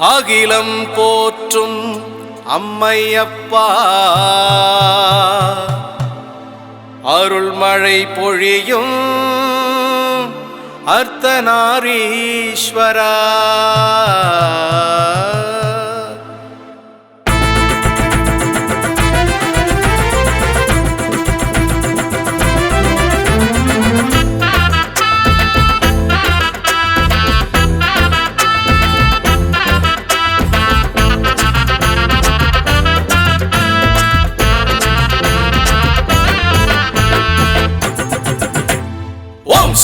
அகிலம் போற்றும் அம்மையப்பா. அருள்மழை பொழியும் அர்த்தநாரீஸ்வரா.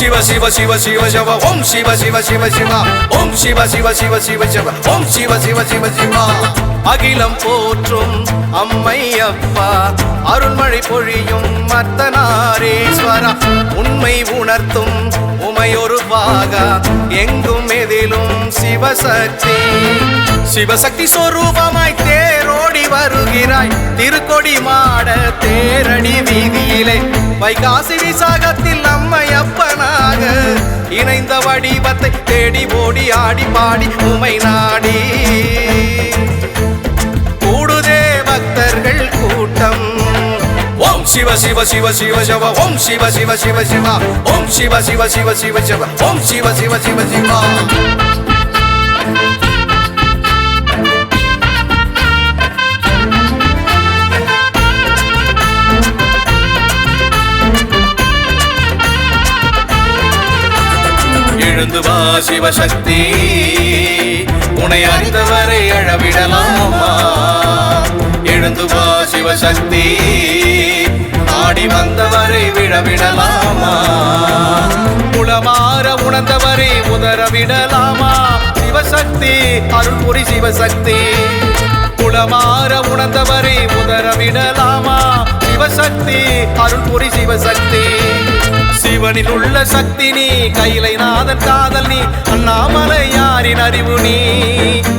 சிவ சிவ சிவ சிவ சிவ ஓம் சிவ சிவ சிவ சிவா ஓம் சிவ சிவ சிவ சிவ சிவ ஓம் சிவ சிவ சிவ சிவா அகிலம் போற்றும் அம்மை அப்பா அருள்மழை பொழியும் மத்தனாரேஸ்வரா உண்மை உணர்த்தும் உமையொரு பாகா எங்கும் எதிலும் சிவசக்தி சிவசக்தி சொரூபமாய் தேரோடி வருகிறாய் திருக்கொடி மாட தேரடி வீதியிலே வைகாசி விசாகத்தில் நம்மை அப்பனாக இணைந்த வடிவத்தை தேடி ஓடி ஆடி பாடி உமை நாடி கூடுதே பக்தர்கள் கூட்டம் ஓம் சிவ சிவ சிவ சிவ சிவ ஓம் சிவ சிவ சிவ சிவ ஓம் சிவ சிவ சிவ சிவ சிவ ஓம் சிவ சிவ சிவ சிவா எழுந்து வா சிவசக்தி. உனை அறிந்தவரை அழவிடலாமா எழுந்து வா சிவசக்தி. ஆடி வந்தவரை விழவிடலாமா? குளமாற உணர்ந்தவரை உதறவிடலாமா? சிவசக்தி அருள் புரி சிவசக்தி. குளமாற உணர்ந்தவரை உதறவிடலாமா? சிவசக்தி அருள் புரி சிவசக்தி. சிவனில் உள்ள சக்தி நீ கைலை நாதன் காதல் நீ அண்ணாமலை யாரின் அறிவு நீ.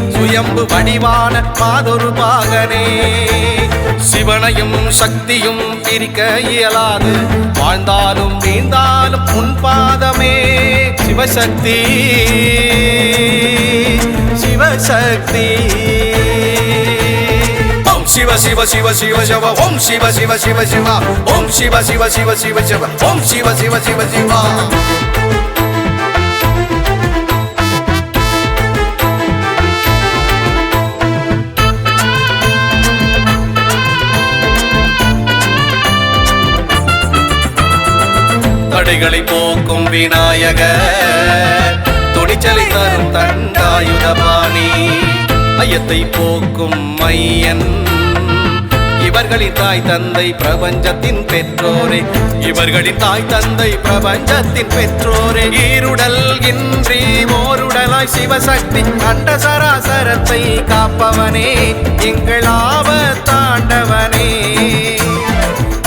சுயம்பு வடிவான மாதொரு பாகனே. சிவனையும் சக்தியும் பிரிக்க இயலாது. வாழ்ந்தாலும் வீழ்ந்தாலும் உன் பாதமே. சிவசக்தி சிவசக்தி. சிவ சிவ சிவ சிவ சிவ ஓம் சிவ சிவ சிவ சிவ ஓம் சிவ சிவ சிவ சிவ சிவ ஓம் சிவ சிவ சிவ சிவ தடைகளை போக்கும் விநாயக துணிச்சலை தரும் தண்டாயுதபாணி ஐயத்தை போக்கும் மையன் இவர்களின் தாய் தந்தை பிரபஞ்சத்தின் பெற்றோரே. இவர்களின் தாய் தந்தை பிரபஞ்சத்தின் பெற்றோரே. ஈருடல் இன்றி ஓருடலாய் சிவசக்தி கண்ட சராசரத்தை காப்பவனே. எங்கள் ஆபத்தாண்டவனே.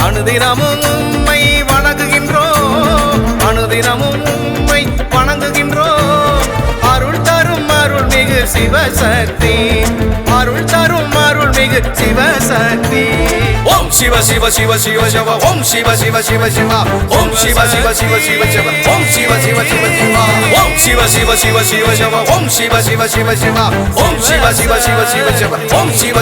அனுதினமும் உம்மை வணங்குகின்றோம் அனுதினமும் உம்மை வணங்குகின்றோம் அருள் தரும் அருள்மிகு சிவசக்தி. அருள் தரும் அருள்மிகு சிவசக்தி. சிவ சிவ சிவ சிவ சிவ ஓம் சிவ சிவ சிவ சிவ ஓம் சிவ சிவ சிவ சிவ சிவ ஓம் சிவ சிவ சிவ சிவ ஓம் சிவ சிவ சிவ சிவ சிவ ஓம் சிவ சிவ சிவ சிவ ஓம் சிவ சிவ சிவ சிவ சிவ ஓம் சிவ